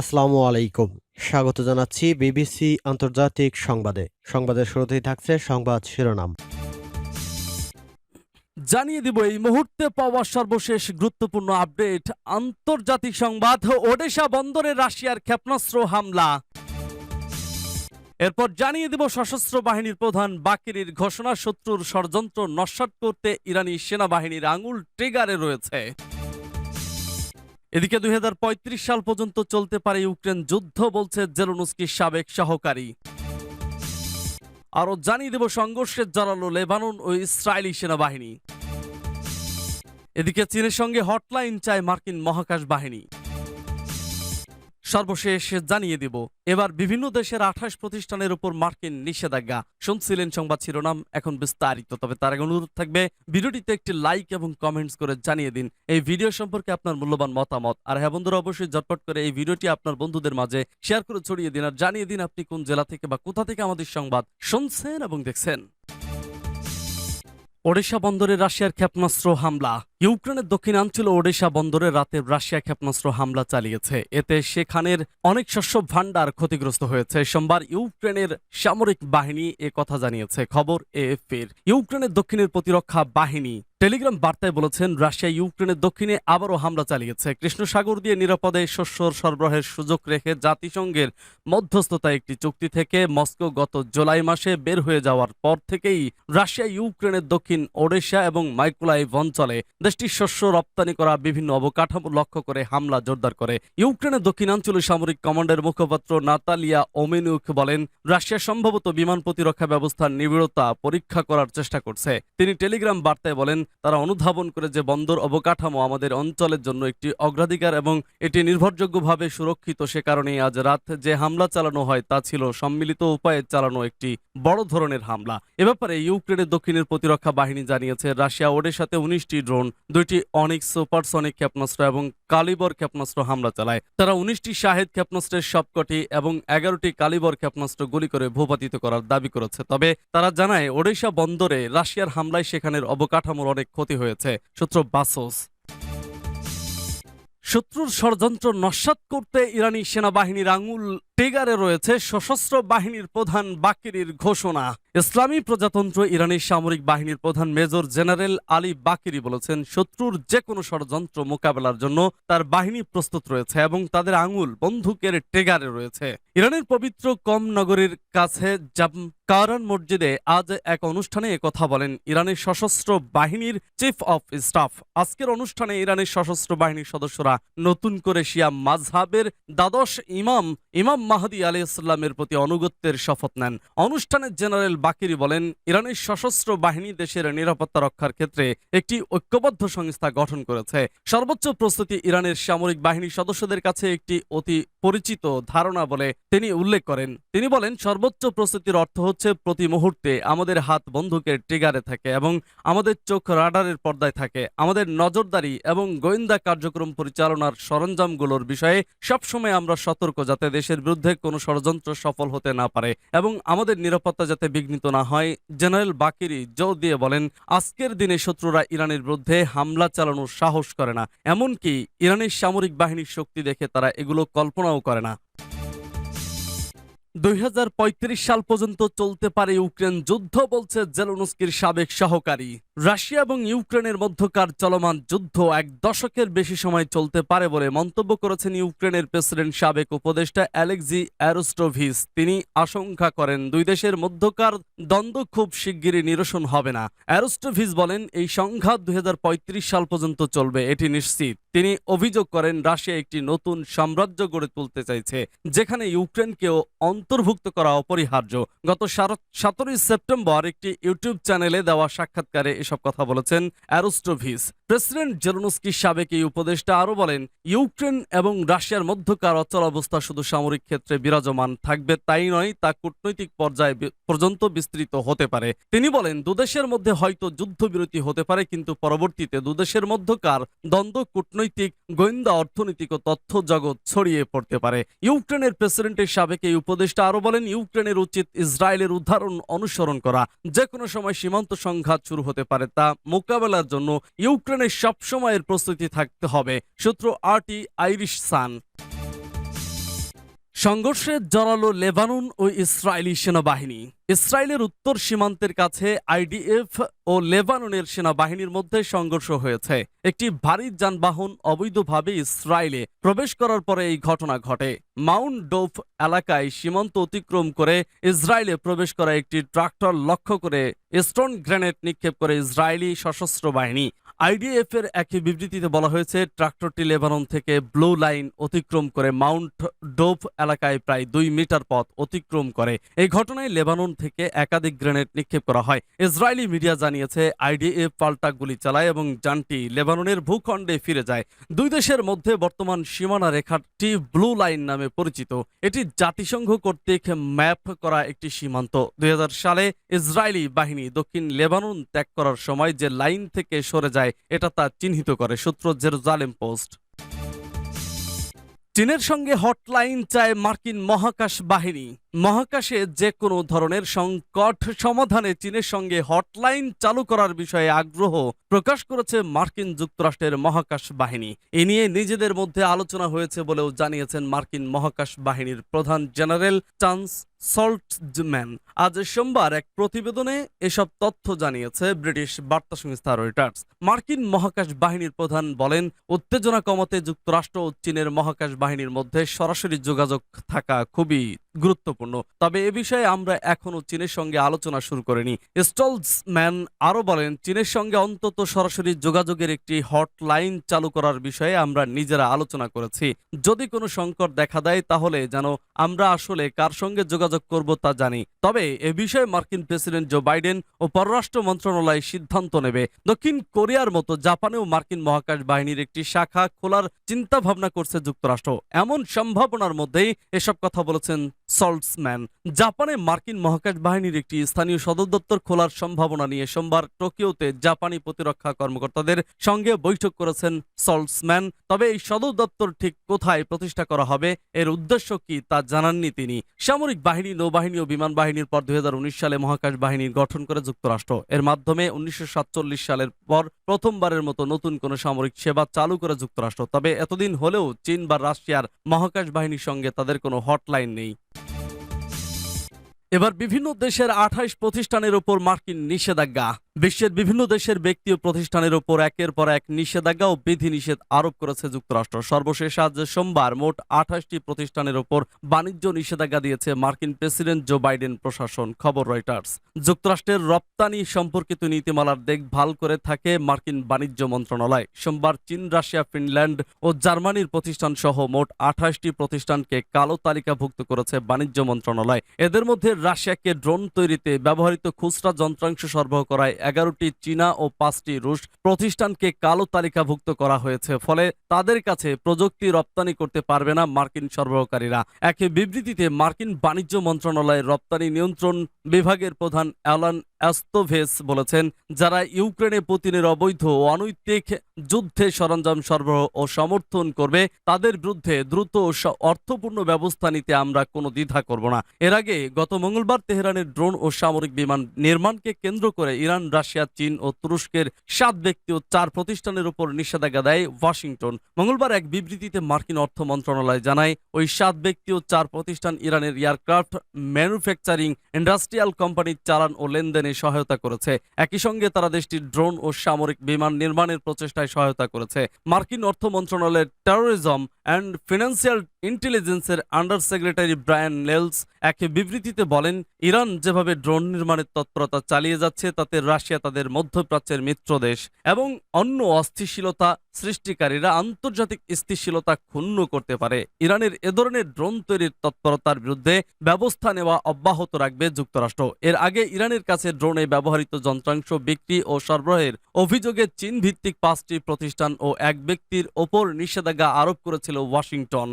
আসসালামু আলাইকুম। স্বাগত জানাচ্ছি বিবিসি আন্তর্জাতিক সংবাদে। সংবাদের শুরুতেই থাকছে সংবাদ শিরোনাম। জানিয়ে দিব, এই মুহূর্তে পাওয়া সর্বশেষ গুরুত্বপূর্ণ আপডেট। আন্তর্জাতিক সংবাদ, ওডেশা বন্দরে রাশিয়ার ক্ষেপণাস্ত্র হামলা। এরপর জানিয়ে দিব, সশস্ত্র বাহিনীর প্রধান বাকিরির ঘোষণা, শত্রুর ষড়যন্ত্র নস্যাৎ করতে ইরানি সেনাবাহিনীর আঙুল ট্রিগারে রয়েছে। এদিকে দুই হাজার পঁয়ত্রিশ সাল পর্যন্ত চলতে পারে ইউক্রেন যুদ্ধ, বলছে জেলনুস্কির সাবেক সহকারী। আরও জানিয়ে দেব সংঘর্ষের জড়ালো লেবানন ও ইসরায়েলি সেনাবাহিনী। এদিকে চীনের সঙ্গে হটলাইন চায় মার্কিন মহাকাশ বাহিনী। সর্বশেষ জানিয়ে দিব, এবার বিভিন্ন দেশের আঠাশ প্রতিষ্ঠানের উপর মার্কিন নিষেধাজ্ঞা। শুনছিলেন সংবাদ শিরোনাম, এখন বিস্তারিত। তবে তার আগে অনুরোধ থাকবে, ভিডিওটিতে একটি লাইক এবং কমেন্টস করে জানিয়ে দিন। এই ভিডিও সম্পর্কে আপনার মূল্যবান মতামত। আর হ্যাঁ বন্ধুরা, অবশ্যই ঝটপট করে এই ভিডিওটি আপনার বন্ধুদের মাঝে শেয়ার করে ছড়িয়ে দিন। আর জানিয়ে দিন আপনি কোন জেলা থেকে বা কোথা থেকে আমাদের সংবাদ শুনছেন এবং দেখছেন। ওড়িশা বন্দরে রাশিয়ার ক্ষেপণাস্ত্র হামলা। ইউক্রেনের দক্ষিণাঞ্চল ওডেশা বন্দরে রাতে রাশিয়া ক্ষেপণাস্ত্র হামলা চালিয়েছে। এতে সেখানের অনেক শস্য ভাণ্ডার ক্ষতিগ্রস্ত হয়েছে। সোমবার ইউক্রেনের সামরিক বাহিনী এ কথা জানিয়েছে। খবর এএফপির। ইউক্রেনের দক্ষিণের প্রতিরক্ষা বাহিনী টেলিগ্রাম বার্তায় বলেছেন, রাশিয়া ইউক্রেনের দক্ষিণে আবারও হামলা চালিয়েছে। কৃষ্ণসাগর দিয়ে নিরাপদে শস্য সরবরাহের সুযোগ রেখে জাতিসংঘের মধ্যস্থতা একটি চুক্তি থেকে মস্কো গত জুলাই মাসে বের হয়ে যাওয়ার পর থেকেই রাশিয়া ইউক্রেনের দক্ষিণ ওডেশা এবং মাইকোলাইভ অঞ্চলে দেশটির শস্য রপ্তানি করা বিভিন্ন অবকাঠামো লক্ষ্য করে হামলা জোরদার করে। ইউক্রেনের দক্ষিণাঞ্চলীয় সামরিক কমান্ডের মুখপাত্র নাতালিয়া ওমেনুক বলেন, রাশিয়া সম্ভবত বিমান প্রতিরক্ষা ব্যবস্থার নিবিড়তা পরীক্ষা করার চেষ্টা করছে। তিনি টেলিগ্রাম বার্তায় বলেন তারা অনুধাবন করে যে বন্দর অবকাঠামো আমাদের অঞ্চলের জন্য একটি অগ্রাধিকার এবং এটি নির্ভরযোগ্যভাবে সুরক্ষিত। সে কারণেই আজ রাত যে হামলা চালানো হয় তা ছিল সম্মিলিত উপায়ে চালানো একটি বড় ধরনের হামলা। এ ব্যাপারে ইউক্রেনের দক্ষিণের প্রতিরক্ষা বাহিনী জানিয়েছে, রাশিয়া ওডের সাথে উনিশটি ড্রোন, দুইটি অনিক সুপারসনিক ক্ষেপণাস্ত্র এবং কালিবর ক্ষেপণাস্ত্র হামলা চালায়। তারা উনিশটি শাহেদ ক্ষেপণাস্ত্রের সবকটি এবং এগারোটি কালিবর ক্ষেপণাস্ত্র গুলি করে ভূপাতিত করার দাবি করেছে। তবে তারা জানায়, ওড়িশা বন্দরে রাশিয়ার হামলায় সেখানের অবকাঠামোর অনেক ক্ষতি হয়েছে সূত্র বাসোস। শত্রুর ষড়যন্ত্র নস্বাত করতে ইরানি সেনাবাহিনীর আঙুল টেগারে রয়েছে সশস্ত্র বাহিনীর প্রধান বাকিরির ঘোষণা। ইসলামী প্রজাতন্ত্র ইরানের সামরিক বাহিনীর প্রধান মেজর জেনারেল আলী বাকিরি বলেছেন, শত্রুর যে কোনো ষড়যন্ত্র মোকাবেলার জন্য তার বাহিনী প্রস্তুত রয়েছে এবং তাদের আঙুল বন্দুকের টেগারে রয়েছে। ইরানের পবিত্র কম নগরীর কাছে কারান মসজিদে আজ এক অনুষ্ঠানে কথা বলেন ইরানের সশস্ত্র বাহিনীর চিফ অফ স্টাফ। আজকের অনুষ্ঠানে ইরানের সশস্ত্র বাহিনীর সদস্যরা নতুন করে শিয়া মাঝহাবের দ্বাদশ ইমাম ইমাম মাহাদি আলী ইসলামের প্রতি অনুগত্যের শপথ নেন। অনুষ্ঠানে জেনারেল বাকিরি বলেন ইরানের সশস্ত্র বাহিনী দেশের নিরাপত্তা রক্ষার ক্ষেত্রে একটি ঐক্যবদ্ধ সংস্থা গঠন করেছে। সর্বোচ্চ প্রস্তুতি ইরানের সামরিক বাহিনীর সদস্যদের কাছে একটি অতি পরিচিত ধারণা বলে তিনি উল্লেখ করেন। তিনি বলেন, সর্বোচ্চ প্রস্তুতির অর্থ হচ্ছে প্রতি মুহূর্তে আমাদের হাত বন্দুকের ট্রিগারে থাকে এবং আমাদের চোখ রাডারের পর্দায় থাকে। আমাদের নজরদারি এবং গোয়েন্দা কার্যক্রম পরিচালনার সরঞ্জামগুলোর বিষয়ে সবসময় আমরা সতর্ক যাতে দেশের বিরুদ্ধে কোনো ষড়যন্ত্র সফল হতে না পারে এবং আমাদের নিরাপত্তা যাতে বিঘ্নিত না হয়, জেনারেল বাকিরি জোর দিয়ে বলেন, আজকের দিনে শত্রুরা ইরানের বিরুদ্ধে হামলা চালানোর সাহস করে না। এমনকি ইরানের সামরিক বাহিনীর শক্তি দেখে তারা এগুলো কল্পনাও করে না। দুই হাজার পঁয়ত্রিশ সাল পর্যন্ত চলতে পারে ইউক্রেন যুদ্ধ, বলছে জেলনুস্কির সাবেক সহকারী। রাশিয়া এবং ইউক্রেনের মধ্যকার চলমান যুদ্ধ এক দশকের বেশি সময় চলতে পারে বলে মন্তব্য করেছেন ইউক্রেনের প্রেসিডেন্ট সাবেক উপদেষ্টা অ্যালেক্সি অ্যারোস্টোভিস। তিনি আশঙ্কা করেন, দুই দেশের মধ্যকার দ্বন্দ্ব খুব শিগগিরই নিরসন হবে না। অ্যারোস্টোভিস বলেন, এই সংঘাত দুই হাজার পঁয়ত্রিশ সাল পর্যন্ত চলবে, এটি নিশ্চিত। তিনি অভিযোগ করেন, রাশিয়া একটি নতুন সাম্রাজ্য গড়ে তুলতে চাইছে, যেখানে ইউক্রেনকেও অন্তর্ভুক্ত করা অপরিহার্য। গত সতেরোই সেপ্টেম্বর একটি ইউটিউব চ্যানেলে দেওয়া সাক্ষাৎকারে এসব কথা বলেছেন অ্যারোস্টোভিস। প্রেসিডেন্ট জেলনস্কি সাবেক এই উপদেষ্টা আরও বলেন, ইউক্রেন এবং রাশিয়ার মধ্যকার অচল অবস্থা শুধু সামরিক ক্ষেত্রে বিরাজমান থাকবে, তাই নয়, তা কূটনৈতিক পর্যায়ে পর্যন্ত বিস্তৃত হতে পারে। তিনি বলেন দুদেশের মধ্যে হয়তো যুদ্ধবিরতি হতে পারে, কিন্তু পরবর্তীতে দুদেশের মধ্যকার দ্বন্দ্ব, কূটনৈতিক, গোয়েন্দা, অর্থনৈতিক ও তথ্য জগৎ ছড়িয়ে পড়তে পারে। ইউক্রেনের প্রেসিডেন্টের সাবেক এই উপদেষ্টা আরও বলেন, ইউক্রেনের উচিত ইসরায়েলের উদাহরণ অনুসরণ করা। যে কোনো সময় সীমান্ত সংঘাত শুরু হতে পারে তা মোকাবেলার জন্য ইউক্রেনের সবসময়ের প্রস্তুতি থাকতে হবে, সূত্র আরটি আইরিশ সান। সংঘর্ষে জড়ালো লেবানন ও ইসরায়েলি সেনাবাহিনী। ইসরায়েলের উত্তর সীমান্তের কাছে আইডিএফ ও লেবাননের সেনাবাহিনীর মধ্যে সংঘর্ষ হয়েছে। একটি ভারী যানবাহন অবৈধভাবে ইসরায়েলে প্রবেশ করার পরে এই ঘটনা ঘটে। মাউন্ট ডোফ এলাকায় সীমান্ত অতিক্রম করে ইসরায়েলে প্রবেশ করা একটি ট্রাক্টর লক্ষ্য করে স্টোন গ্রেনেড নিক্ষেপ করে ইসরায়েলি সশস্ত্র বাহিনী আইডিএফ এর একই বিবৃতিতে বলা হয়েছে, ট্রাক্টরটি লেবানন থেকে ব্লু লাইন অতিক্রম করে মাউন্ট ডোভ এলাকায় প্রায় দুই মিটার পথ অতিক্রম করে। এই ঘটনায় লেবানন থেকে একাধিক গ্রেনেড নিক্ষেপ করা হয়। ইসরায়েলি মিডিয়া জানিয়েছে, আইডিএফ পাল্টা গুলি চালায় এবং যানটি লেবাননের ভূখণ্ডে ফিরে যায়। দুই দেশের মধ্যে বর্তমান সীমানা রেখাটি ব্লু লাইন নামে পরিচিত। এটি জাতিসংঘ কর্তৃক ম্যাপ করা একটি সীমান্ত। দুই হাজার সালে ইসরায়েলি বাহিনী দক্ষিণ লেবানন ত্যাগ করার সময় যে লাইন থেকে সরে যায় এটা তা চিহ্নিত করে সূত্র জেরুজালেম পোস্ট। চীনের সঙ্গে হটলাইন চায় মার্কিন মহাকাশ বাহিনী। মহাকাশে যে কোনো ধরনের সংকট সমাধানে চীনের সঙ্গে হটলাইন চালু করার বিষয়ে আগ্রহ প্রকাশ করেছে মার্কিন যুক্তরাষ্ট্রের মহাকাশ বাহিনী। এ নিয়ে নিজেদের মধ্যে আলোচনা হয়েছে বলেও জানিয়েছেন মার্কিন মহাকাশ বাহিনীর প্রধান জেনারেল চান্স সল্টম্যান আজ সোমবার এক প্রতিবেদনে এসব তথ্য জানিয়েছে ব্রিটিশ বার্তা সংস্থা রয়টার্স। মার্কিন মহাকাশ বাহিনীর প্রধান বলেন, উত্তেজনা কমাতে যুক্তরাষ্ট্র ও চীনের মহাকাশ বাহিনীর মধ্যে সরাসরি যোগাযোগ থাকা খুবই গুরুত্বপূর্ণ। তবে এ বিষয়ে আমরা এখনও চীনের সঙ্গে আলোচনা শুরু করিনি। স্টলসম্যান আরও বলেন, চীনের সঙ্গে অন্তত সরাসরি যোগাযোগের একটি হটলাইন চালু করার বিষয়ে আমরা নিজেরা আলোচনা করেছি। যদি কোনো সংকট দেখা দেয়, তাহলে যেন আমরা আসলে কার সঙ্গে যোগাযোগ করব তা জানি। তবে এ বিষয়ে মার্কিন প্রেসিডেন্ট জো বাইডেন ও পররাষ্ট্র মন্ত্রণালয় সিদ্ধান্ত নেবে। দক্ষিণ কোরিয়ার মতো জাপানেও মার্কিন মহাকাশ বাহিনীর একটি শাখা খোলার চিন্তা ভাবনা করছে যুক্তরাষ্ট্র। এমন সম্ভাবনার মধ্যেই এসব কথা বলেছেন সল্টসম্যান জাপানে মার্কিন মহাকাশ বাহিনীর একটি স্থানীয় সদর দপ্তর খোলার সম্ভাবনা নিয়ে সোমবার টোকিওতে জাপানি প্রতিরক্ষা কর্মকর্তাদের সঙ্গে বৈঠক করেছেন সল্টসম্যান। তবে এই সদর দপ্তর ঠিক কোথায় প্রতিষ্ঠা করা হবে, এর উদ্দেশ্য কি তা জানাননি তিনি। সামরিক বাহিনী, নৌবাহিনী ও বিমান বাহিনীর পর দু হাজার উনিশ সালে মহাকাশ বাহিনী গঠন করে যুক্তরাষ্ট্র। এর মাধ্যমে উনিশশো সাতচল্লিশ সালের পর প্রথমবারের মতো নতুন কোনো সামরিক সেবা চালু করে যুক্তরাষ্ট্র। তবে এতদিন হলেও চীন বা রাশিয়ার মহাকাশ বাহিনীর সঙ্গে তাদের কোনো হটলাইন নেই। এবার বিভিন্ন দেশের আঠাইশ প্রতিষ্ঠানের উপর মার্কিন নিষেধাজ্ঞা। বিশ্বের বিভিন্ন দেশের ব্যক্তি ও প্রতিষ্ঠানের উপর একের পর এক নিষেধাজ্ঞা ও বিধিনিষেধ আরোপ করেছে যুক্তরাষ্ট্র। সর্বশেষ আজ সোমবার মোট আঠাশটি প্রতিষ্ঠানের উপর বাণিজ্য নিষেধাজ্ঞা দিয়েছে মার্কিন প্রেসিডেন্ট জো বাইডেন, প্রশাসন, খবর রয়টার্স। যুক্তরাষ্ট্রের রপ্তানি সম্পর্কিত নীতিমালার দেখভাল করে থাকে মার্কিন বাণিজ্য মন্ত্রণালয়। সোমবার চীন, রাশিয়া, ফিনল্যান্ড ও জার্মানির প্রতিষ্ঠান সহ মোট আঠাশটি প্রতিষ্ঠানকে কালো তালিকাভুক্ত করেছে বাণিজ্য মন্ত্রণালয়। এদের মধ্যে রাশিয়াকে ড্রোন তৈরিতে ব্যবহৃত খুচরা যন্ত্রাংশ সরবরাহ করায় এগারোটি চীনা ও পাঁচটি রুশ প্রতিষ্ঠানকে কালো তালিকাভুক্ত করা হয়েছে, ফলে তাদের কাছে প্রযুক্তি রপ্তানি করতে পারবে না মার্কিন সরবরাহকারীরা। একে বিবৃতিতে মার্কিন বাণিজ্য মন্ত্রণালয়ের রপ্তানি নিয়ন্ত্রণ বিভাগের প্রধান অ্যালান অ্যাস্তোভেস বলেছেন, যারা ইউক্রেনে পুতিনের অবৈধ ও অনৈতিক যুদ্ধে সরঞ্জাম সরবরাহ ও সমর্থন করবে, তাদের বিরুদ্ধে দ্রুত অর্থপূর্ণ ব্যবস্থা নিতে আমরা কোনো দ্বিধা করব না। এর আগে গত মঙ্গলবার তেহরানের ড্রোন ও সামরিক বিমান নির্মাণকে কেন্দ্র করে ইরান, রাশিয়া, চীন ও তুরস্কের সাত ব্যক্তি ও চার প্রতিষ্ঠানের উপর নিষেধাজ্ঞা দেয় ওয়াশিংটন। মঙ্গলবার এক বিবৃতিতে মার্কিন অর্থ মন্ত্রণালয় জানায়, ওই সাত ব্যক্তি ও চার প্রতিষ্ঠান ইরানের এয়ারক্রাফট ম্যানুফ্যাকচারিং ইন্ডাস্ট্রিয়াল কোম্পানির চালান ও লেনদেনে সহায়তা করেছে। একই সঙ্গে তারা দেশটির ড্রোন ও সামরিক বিমান নির্মাণের প্রচেষ্টায় সহায়তা করেছে। মার্কিন অর্থ মন্ত্রণালয়ের টেরোরিজম অ্যান্ড ফিনান্সিয়াল ইন্টেলিজেন্সের আন্ডার সেক্রেটারি ব্রায়ান লেলস এক বিবৃতিতে বলেন, ইরান যেভাবে ড্রোন নির্মাণের তৎপরতা চালিয়ে যাচ্ছে, তাতে রাশিয়া তাদের মধ্যপ্রাচ্যের মিত্র দেশ এবং অন্য অস্থিতিশীলতা সৃষ্টিকারীরা আন্তর্জাতিক স্থিতিশীলতা ক্ষুণ্ণ করতে পারে। ইরানের এ ধরনের ড্রোন তৈরির তৎপরতার বিরুদ্ধে ব্যবস্থা নেওয়া অব্যাহত রাখবে যুক্তরাষ্ট্র। এর আগে ইরানের কাছে ড্রোনে ব্যবহৃত যন্ত্রাংশ বিক্রি ও সরবরাহের অভিযোগে চীন ভিত্তিক পাঁচটি প্রতিষ্ঠান ও এক ব্যক্তির ওপর নিষেধাজ্ঞা আরোপ করেছিল ওয়াশিংটন।